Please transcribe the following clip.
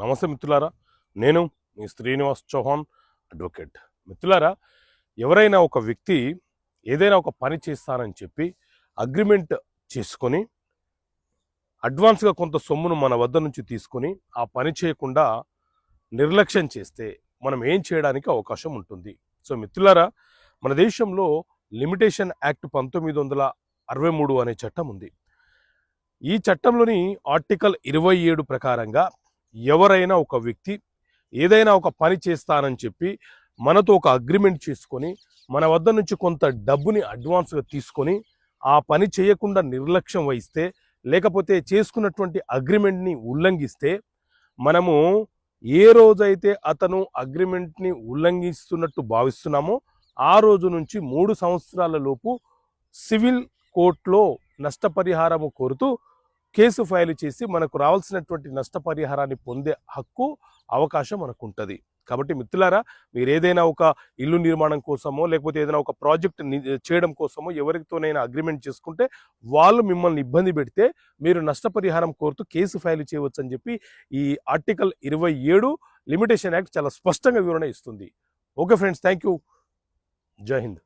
నమస్తే మిత్రులారా. నేను మీ శ్రీనివాస్ చౌహాన్ అడ్వకేట్. మిత్రులారా ఎవరైనా ఒక వ్యక్తి ఏదైనా ఒక పని చేస్తానని చెప్పి అగ్రిమెంట్ చేసుకొని అడ్వాన్స్గా కొంత సొమ్మును మన వద్ద నుంచి తీసుకొని ఆ పని చేయకుండా నిర్లక్ష్యం చేస్తే మనం ఏం చేయడానికి అవకాశం ఉంటుంది? సో మిత్రులారా మన దేశంలో లిమిటేషన్ యాక్ట్ పంతొమ్మిది వందల అరవై మూడు అనే చట్టం ఉంది. ఈ చట్టంలోని ఆర్టికల్ ఇరవై ఏడు ప్రకారంగా ఎవరైనా ఒక వ్యక్తి ఏదైనా ఒక పని చేస్తానని చెప్పి మనతో ఒక అగ్రిమెంట్ చేసుకొని మన వద్ద నుంచి కొంత డబ్బుని అడ్వాన్స్గా తీసుకొని ఆ పని చేయకుండా నిర్లక్ష్యం వహిస్తే లేకపోతే చేసుకున్నటువంటి అగ్రిమెంట్ని ఉల్లంఘిస్తే మనము ఏ రోజైతే అతను అగ్రిమెంట్ని ఉల్లంఘిస్తున్నట్టు భావిస్తున్నామో ఆ రోజు నుంచి మూడు సంవత్సరాల లోపు సివిల్ కోర్టులో నష్టపరిహారము కోరుతూ కేసు ఫైల్ చేసి మనకు రావాల్సినటువంటి నష్టపరిహారాన్ని పొందే హక్కు అవకాశం మనకు ఉంటుంది కాబట్టి మిత్రులారా మీరు ఏదైనా ఒక ఇల్లు నిర్మాణం కోసమో లేకపోతే ఏదైనా ఒక ప్రాజెక్ట్ చేయడం కోసమో ఎవరితోనైనా అగ్రిమెంట్ చేసుకుంటే వాళ్ళు మిమ్మల్ని ఇబ్బంది పెడితే మీరు నష్టపరిహారం కోరుతూ కేసు ఫైల్ చేయవచ్చు అని చెప్పి ఈ ఆర్టికల్ ఇరవై ఏడు లిమిటేషన్ యాక్ట్ చాలా స్పష్టంగా వివరణ ఇస్తుంది. ఓకే ఫ్రెండ్స్ థ్యాంక్ యూ జై హింద్.